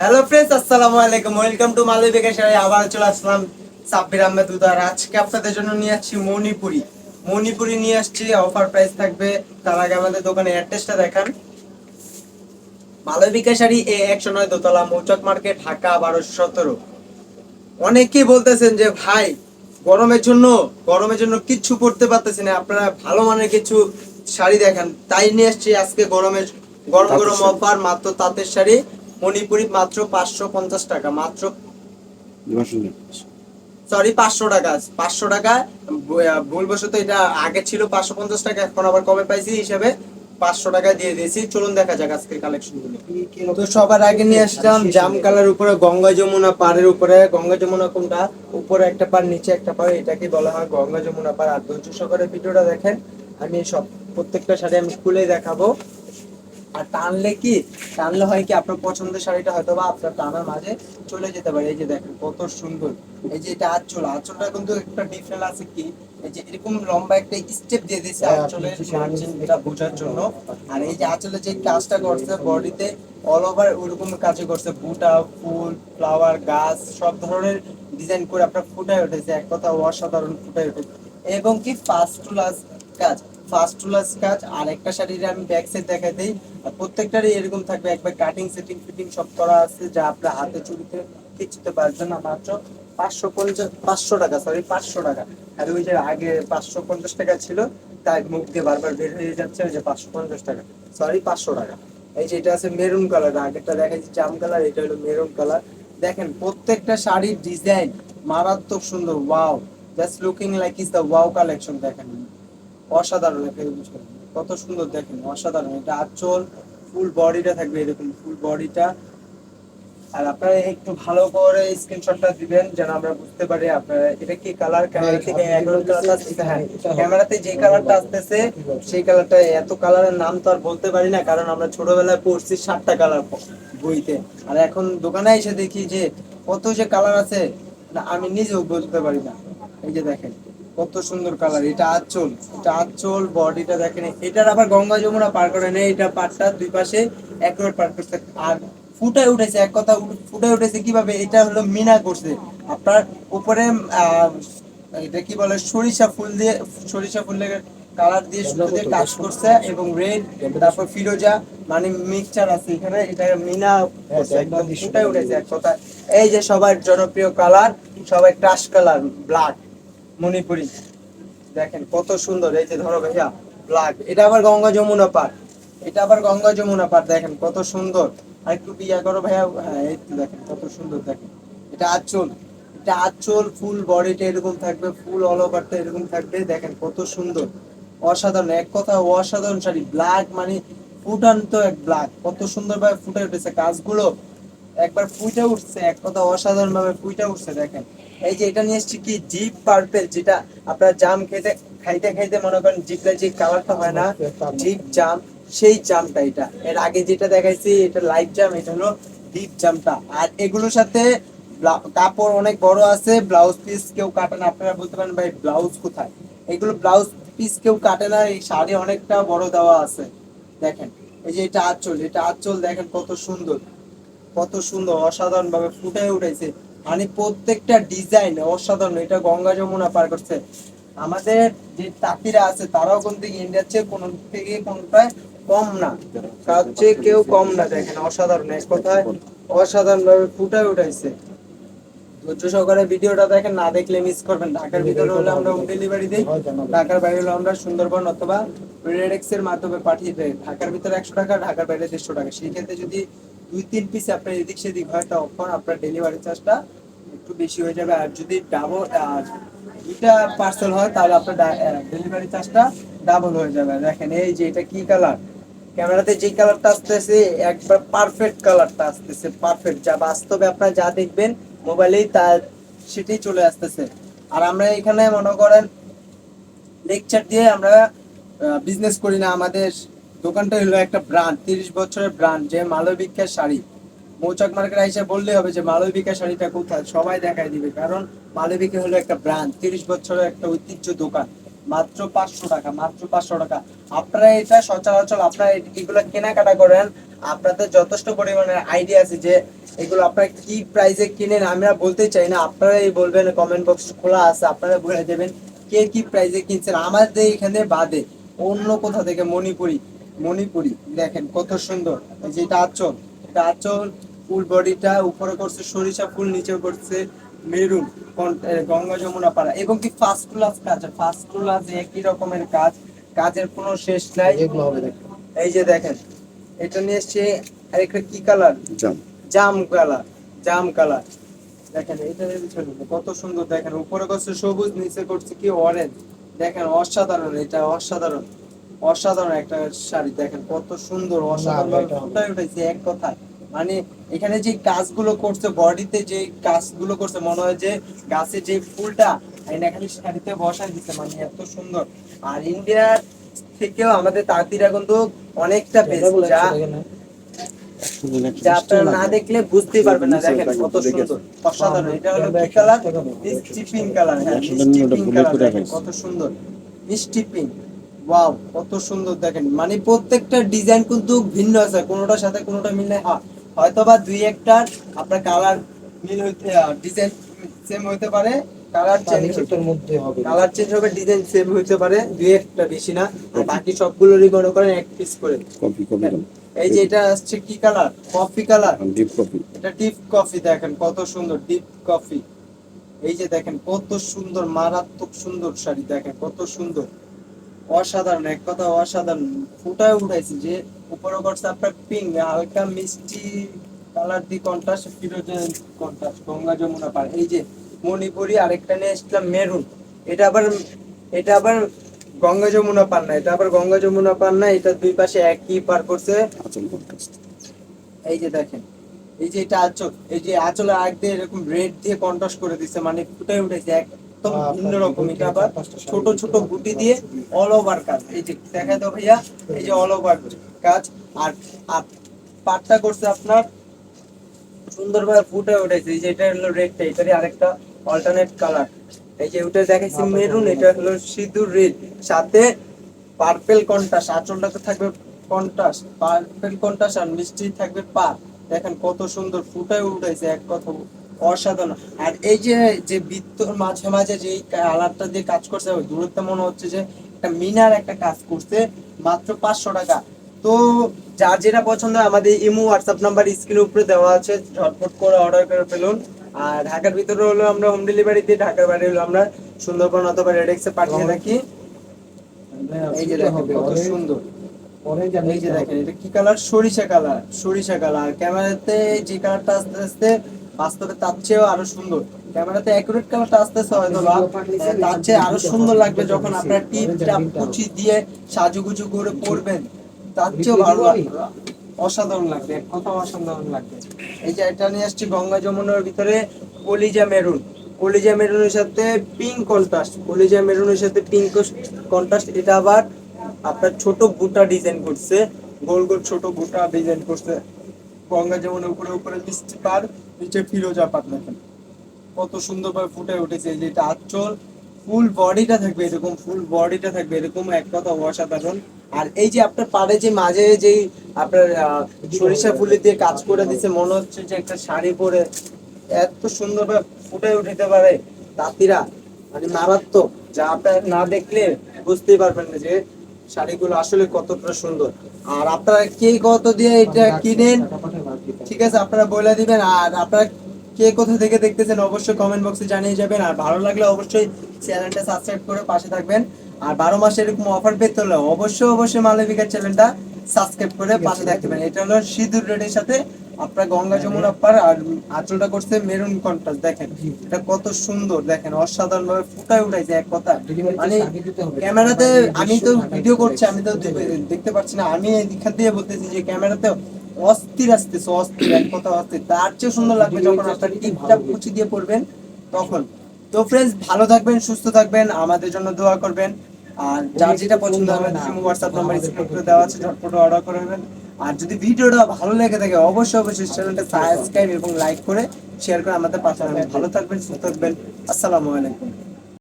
Hello friends আসসালামু আলাইকুম welcome to Malavika sari আবার চলে আসলাম সাব্বির আহমেদ উদার। আজকে আপনাদের জন্য নিয়ে আসছি মণিপুরি। মণিপুরি নিয়ে আসছি অফার প্রাইস থাকবে। তার আগে আমাদের দোকানে অ্যাড্রেসটা দেখান। মালবিকা শাড়ি এ একশো নয় দোতলা মৌচক মার্কেট ঢাকা বারোশো সতেরো। অনেকেই বলতেছেন যে ভাই গরমের জন্য গরমের জন্য কিচ্ছু পড়তে পারতেছি না। আপনারা ভালো মানের কিছু শাড়ি দেখান। তাই নিয়ে আসছি আজকে গরমের গরম গরম অফার মাত্র তাঁতের শাড়ি। মণিপুরি মাত্র পাঁচশো পঞ্চাশ টাকা মাত্র সরি পাঁচশো টাকা পাঁচশো টাকা ভুলবশত এটা আগে ছিল পাঁচশো পঞ্চাশ টাকা এখন আবার কমে পাইছি হিসাবে পাঁচশো টাকা দিয়ে দিয়েছি। চলুন দেখা যাক আজকের কালেকশনগুলো তো সবার আগে নিয়ে আসলাম জাম কালার উপরে গঙ্গা যমুনা পাড়ের উপরে। গঙ্গা যমুনা কোনটা? উপরে একটা পার নিচে একটা পার এটাকে বলা হয় গঙ্গা যমুনা পার আর ধৈর্য সহকারে ভিডিওটা দেখেন। আমি সব প্রত্যেকটা শাড়ি আমি খুলে দেখাবো। আর টানলে কি? টানলে হয় কি আপনার পছন্দের শাড়িটা হয়তো বা আপনার টানার মাঝে চলে যেতে পারে। এই যে দেখেন কত সুন্দর। এই যে এটা আঁচল আঁচলটা কিন্তু একটা ডিফারেন্ট আছে কি? এই যে এরকম লম্বা একটা স্টেপ দিয়ে দিয়েছে হ্যাঁ, আঁচলের এটা বোঝার জন্য। আর এই যে আঁচলে যে কাজটা করছে বডিতে অল ওভার ওইরকম কাজে করছে। বুটা ফুল ফ্লাওয়ার গাছ সব ধরনের ডিজাইন করে আপনার ফুটায় উঠেছে। এক কথা অসাধারণ ফুটায় উঠেছে। এবং কি ফার্স্ট টু লাস্ট কাজ। ফার্স্ট টু লাস্ট কাজ আর একটা শাড়ির আমি ব্যাক সাইড দেখাই দিই। আর প্রত্যেকটারই এরকম থাকবে, একবার কাটিং সেটিং ফিটিং সব করা আছে, যা আপনার হাতে চুরিতে কিছুতে পারবেন না মাত্র পাঁচশো পঞ্চাশ, পাঁচশো টাকা সরি পাঁচশো টাকা। আর ওই যে আগে পাঁচশো পঞ্চাশ টাকা ছিল তাই মুখ দিয়ে বারবার বের হয়ে যাচ্ছে, ওই যে পাঁচশো পঞ্চাশ টাকা সরি পাঁচশো টাকা। এই যে এটা আছে মেরুন কালার আগেরটা দেখাচ্ছি জাম কালার এটা হলো মেরুন কালার দেখেন, প্রত্যেকটা শাড়ির ডিজাইন মারাত্মক সুন্দর wow just looking like is the wow collection দেখেন। অসাধারণ একটা কত সুন্দর দেখেন অসাধারণ। এটা আঁচল ফুল বডিটা থাকবে এরকম ফুল বডিটা আর আপনারা একটু ভালো করে স্ক্রিনশটটা দিবেন যেন আমরা বুঝতে পারি আপনারা এটা কি কালার ক্যামেরা থেকে এগারো কালার আসতেছে হ্যাঁ ক্যামেরাতে যে কালারটা আসতেছে সেই কালারটা এত কালারের নাম তো আর বলতে পারি না কারণ আমরা ছোটবেলায় পড়ছি সাতটা কালার বইতে। আর এখন দোকানে এসে দেখি যে কত যে কালার আছে না আমি নিজেও বলতে পারি না। এই যে দেখেন। কত সুন্দর কালার এটা আঁচল এটা আঁচল বডিটা দেখেন এটার আবার গঙ্গা যমুনা পার করে নেই এটা পাটটা দুই পাশে একবার পার করছে। আর ফুটায় উঠেছে এক কথা ফুটায় উঠেছে কীভাবে এটা হলো মিনা করছে। আপনার উপরে এটা কি বলে সরিষা ফুল দিয়ে সরিষা ফুলের কালার দিয়ে সুতো দিয়ে কাজ করছে এবং রেড তারপর ফিরোজা মানে মিক্সচার আছে এখানে এটা মিনা একদম ফুটায় উঠেছে এক কথা। এই যে সবার জনপ্রিয় কালার সবাই ক্রাশ কালার ব্ল্যাক মণিপুরি। দেখেন কত সুন্দর, এই যে ধরো ভাইয়া ব্ল্যাক এটা আবার গঙ্গা যমুনা পার এটা আবার গঙ্গা যমুনা পার দেখেন কত সুন্দর। আর একটু বিয়া করো ভাইয়া। হ্যাঁ এই তো দেখেন, কত সুন্দর দেখেন। এটা আঁচল। এটা আঁচল, ফুল বডিটা এরকম থাকবে, ফুল অল ওভারটা এরকম থাকবে। দেখেন কত সুন্দর। অসাধারণ, এক কথা অসাধারণ শাড়ি। ব্ল্যাক মানে ফুটান্ত এক ব্ল্যাক কত সুন্দর ভাবে ফুটে উঠেছে কাজগুলো। একবার ফুটে উঠছে, এক কথা অসাধারণ ভাবে ফুটে উঠছে দেখেন। এই যে এটা নিয়ে এসছি কি? জিপ পার্পেল যেটা আপনার জাম খেতে, খাইতে খাইতে মনে করেন জিপটা যে কালারটা হয় না ডিপ জাম সেই জামটা এটা। এর আগে যেটা দেখাইছি, এটা লাইট জাম এটা হলো ডিপ জামটা আর এগুলোর সাথে কাপড় অনেক বড় আছে ব্লাউজ পিস কেউ কাটে না, আপনারা বলতে পারেন ভাই ব্লাউজ কোথায়? এগুলো ব্লাউজ পিস কেউ কাটে না, এই শাড়ি অনেকটা বড় দেওয়া আছে। দেখেন, এই যে এটা আঁচল এটা আঁচল দেখেন কত সুন্দর। কত সুন্দর অসাধারণ ভাবে ফুটে উঠেছে। মানে প্রত্যেকটা ডিজাইন অসাধারণ, এটা গঙ্গা যমুনা পার করছে। আমাদের যে তাঁতিরা আছে, তারাও কিন্তু ইন্ডিয়ার চেয়ে কোন থেকে কোনটায় কম না। তার চেয়ে কেউ কম না, দেখেন, অসাধারণ। এক কথায় অসাধারণ ভাবে ফুটে উঠাইছে ধৈর্য সহকারে ভিডিওটা দেখেন, না দেখলে মিস করবেন ঢাকার ভিতরে হলে আমরা হোম ডেলিভারি দিই। ঢাকার বাইরে হলে আমরা সুন্দরবন অথবা রেডেক্স এর মাধ্যমে পাঠিয়ে দেয় ঢাকার ভিতরে একশো টাকা, ঢাকার বাইরে দেড়শো টাকা। সেই ক্ষেত্রে যদি দুই, তিন পিস আপনার এদিক সেদিক হয় তখন আপনার ডেলিভারি চার্জটা একটু বেশি হয়ে যাবে। আর যদি ডাবল দুইটা পার্সেল হয়, তাহলে আপনার ডেলিভারি চার্জটা ডাবল হয়ে যাবে। দেখেন, এই যে এটা কি কালার ক্যামেরাতে যে কালারটা আসতেছে, একবার পারফেক্ট কালারটা আসতেছে পারফেক্ট যা বাস্তবে আপনারা যা দেখবেন মোবাইলেই তা সেটাই চলে আসতেছে। আর আমরা এখানে মনে করেন লেকচার দিয়ে আমরা বিজনেস করি না, আমাদের দোকানটা হলো একটা ব্র্যান্ড তিরিশ বছরের ব্র্যান্ড যে মালবিকের শাড়ি। মৌচাক মার্কেট এসে বললেই হবে যে মালবিকা শাড়িটা কোথায়? সবাই দেখাই দিবে, কারণ মালবিকা হলো একটা ব্র্যান্ড তিরিশ বছরের একটা ঐতিহ্য দোকান। মাত্র পাঁচশো টাকা, মাত্র পাঁচশো টাকা। আপনারা এটা সচরাচর আপনারা এগুলো কেনাকাটা করেন, আপনাদের যথেষ্ট পরিমাণে আইডিয়া আছে যে এগুলো আপনারা কি প্রাইসে কিনেন, আমরা বলতে চাই না। আপনারাই বলবেন কমেন্ট বক্স খোলা আছে, আপনারা বলে দেবেন কে কি প্রাইসে কিনছেন। আমাদের এখানে বাদে অন্য কোথা থেকে, মণিপুরি। মণিপুরি দেখেন কত সুন্দর। এই যে এটা আঁচল এটা আঁচল ফুল বডিটা উপরে করছে সরিষা ফুল নিচে করছে মেরুন গঙ্গা যমুনা পাড়া এবং কি ফার্স্ট ক্লাস কাজ ফার্স্ট ক্লাস একই রকমের কাজ কাজের কোনো শেষ নাই। এগুলো হবে দেখো এই যে দেখেন এটা নিয়ে এসছে আরেকটা কি কালার জাম। জাম কালার জাম কালার দেখেন এটা ছোট কত সুন্দর। দেখেন উপরে করছে সবুজ নিচে করছে কি অরেঞ্জ দেখেন অসাধারণ এটা অসাধারণ। অসাধারণ একটা শাড়ি দেখেন কত সুন্দর অসাধারণ ফুটাই উঠেছে এক কথায়। মানে এখানে যে কাজগুলো করছে বডিতে যে কাজগুলো করছে মনে হয় যে গাছে যে ফুলটা এখানে শাড়িতে বসাই দিচ্ছে মানে এত সুন্দর। আর ইন্ডিয়ার থেকেও আমাদের তাঁতিরা কিন্তু অনেকটা বেস্ট যা যা আপনারা না দেখলে বুঝতেই পারবেন না দেখেন কত সুন্দর। অসাধারণ এটা হলো কি কালার? মিষ্টি পিঙ্ক কালার হ্যাঁ মিষ্টি পিঙ্ক কালার দেখেন কত সুন্দর। মিষ্টি পিঙ্ক। ওয়াও কত সুন্দর দেখেন। মানে প্রত্যেকটা ডিজাইন কিন্তু ভিন্ন আছে কোনোটার সাথে কোনোটা মিল নাই। হ্যাঁ, হয়তো বা দুই একটার আপনার কালার মিল হইতে ডিজাইন সেম হইতে পারে কালার চেঞ্জ সেটার মধ্যে হবে। কালার চেঞ্জ হবে ডিজাইন সেম হইতে পারে দুই একটা বেশি না। বাকি সবগুলোরই মনে করেন এক পিস করে। কপি কপি এই যে এটা আসছে কি colour coffee colour deep coffee এটা ডিপ কফি দেখেন কত সুন্দর ডিপ কফি এই যে দেখেন কত সুন্দর মারাত্মক সুন্দর শাড়ি দেখেন কত সুন্দর। অসাধারণ এক কথা অসাধারণ। ফুটায় উঠাইছে যে উপরে করছে আপনার পিঙ্ক হালকা মিষ্টি কালার দি কন্ট্রাস্ট ফিরোজের কন্ট্রাস্ট গঙ্গা যমুনা পার এই যে মণিপুরি আরেকটা নিয়ে এসলাম মেরুন। এটা আবার এটা আবার গঙ্গা যমুনা পার না এটা আবার গঙ্গা যমুনা পার না এটা দুই পাশে একই পার করছে। এই যে দেখেন এই যে এটা আঁচল এই যে আঁচলে আগ দিয়ে এরকম রেড দিয়ে কন্ট্রাস্ট করে দিচ্ছে মানে ফুটে উঠেছে একদম আহ, ভিন্ন আপনার রকম বুটি এটা আবার ছোট ছোট বুটি দিয়ে অল ওভার কাজ। এই যে দেখা দাও ভাইয়া এই যে অল ওভার কাজ। আর আর পাটটা করছে আপনার সুন্দরভাবে ফুটে উঠেছে। এই যে এটা হলো রেডটা এটারই আরেকটা অল্টারনেট কালার এই যে ওটা দেখাচ্ছি মেরুন এটা হলো সিঁদুর রেড। সাথে পার্পেল কন্টাস আঁচলটাতে থাকবে কন্টাস পার্পেল কন্টাস আর মিষ্টি থাকবে পা দেখেন কত সুন্দর ফুটায় উঠেছে এক কথা অসাধারণ। আর এই যে যে বৃত্তর মাঝে মাঝে যে কালারটা দিয়ে কাজ করছে ওই দূরত্ব মনে হচ্ছে যে একটা মিনার একটা কাজ করছে মাত্র পাঁচশো টাকা। তো যার যেটা পছন্দ আমাদের ইমো হোয়াটসঅ্যাপ নাম্বার স্ক্রিনের উপরে দেওয়া আছে ঝটপট করে অর্ডার করে ফেলুন। আর ঢাকার ভিতরে হলো আমরা হোম ডেলিভারি দিই ঢাকার বাইরে হলো আমরা সুন্দরবন অথবা রেডেক্সে পাঠিয়ে থাকি। এই যে দেখেন কত সুন্দর। এই যে দেখেন এটা কি কালার সরিষা কালার সরিষা কালার ক্যামেরাতে যে কালারটা আস্তে আস্তে বাস্তবে তার চেয়েও আরও সুন্দর। ক্যামেরাতে অ্যাকুরেট কালারটা আস্তে আস্তে হয়তো বা, তার চেয়ে আরও সুন্দর লাগবে যখন আপনার টিপ টাপ কুচি দিয়ে সাজুগুজু করে পরবেন। তার চেয়েও ভালো অসাধারণ লাগবে এক কথা অসাধারণ লাগবে। এই যে এটা নিয়ে আসছি গঙ্গা যমুনার ভিতরে কলিজা মেরুন। কলিজা মেরুনের সাথে পিঙ্ক কন্ট্রাস্ট কলিজা মেরুনের সাথে পিঙ্ক কন্ট্রাস্ট এটা আবার আপনার ছোট বুটা ডিজাইন করছে। গোল গোল ছোট বুটা ডিজাইন করছে। গঙ্গা যমুনের উপরে উপরে মিষ্টি পার নিচে ফিরোজা পাত দেখেন কত সুন্দরভাবে ফুটে উঠেছে এই যে এটা ফুল বডিটা থাকবে এরকম ফুল বডিটা থাকবে এরকম এক কথা অসাধারণ। আর এই যে আপনার পাড়ে যে মাঝে যেই আপনার সরিষা ফুলে দিয়ে কাজ করে দিছে, মনে হচ্ছে যে একটা শাড়ি পরে এত সুন্দরভাবে ফুটে উঠতে পারে তাঁতিরা। মানে মারাত্মক, যা আপনার না দেখলে বুঝতেই পারবেন না যে শাড়িগুলো আসলে কতটা সুন্দর। আর আপনারা কে কত দিয়ে এটা কিনেন ঠিক আছে আপনারা বলে দিবেন আর আপনারা কে কোথা থেকে দেখতেছেন অবশ্যই কমেন্ট বক্সে জানিয়ে যাবেন আর ভালো লাগলে অবশ্যই চ্যানেলটা সাবস্ক্রাইব করে পাশে থাকবেন। আর বারো মাসে এরকম অফার পেতে হলে অবশ্যই অবশ্যই মালবিকার চ্যানেলটা সাবস্ক্রাইব করে পাশে থাকবেন এটা হলো সিঁদুর রেডের সাথে আপনার গঙ্গা যমুনা পার আর আঁচলটা করছে মেরুন কন্ট্রাস্ট দেখেন। এটা কত সুন্দর দেখেন অসাধারণ ভাবে ফুটায় উঠাইছে এক কথা। মানে ক্যামেরাতে আমি তো ভিডিও করছি আমি তো দেখতে পাচ্ছি না। আমি এখান দিয়ে বলতেছি যে ক্যামেরাতে অস্থির আসতেছে অস্থির, এক কথা অস্থির। তার চেয়ে সুন্দর লাগবে যখন আপনার টিপটা কুচি দিয়ে পড়বেন, তখন। তো ফ্রেন্ডস ভালো থাকবেন, সুস্থ থাকবেন, আমাদের জন্য দোয়া করবেন। আর যার যেটা পছন্দ হবে হোয়াটসঅ্যাপ নাম্বার স্ক্রিনে দেওয়া আছে, ঝটপট অর্ডার করে নেবেন। আর যদি ভিডিওটা ভালো লেগে থাকে, অবশ্যই অবশ্যই চ্যানেলটা সাবস্ক্রাইব এবং লাইক করে শেয়ার করে আমাদের পাশে ভালো থাকবেন, সুস্থ থাকবেন। আসসালামু আলাইকুম।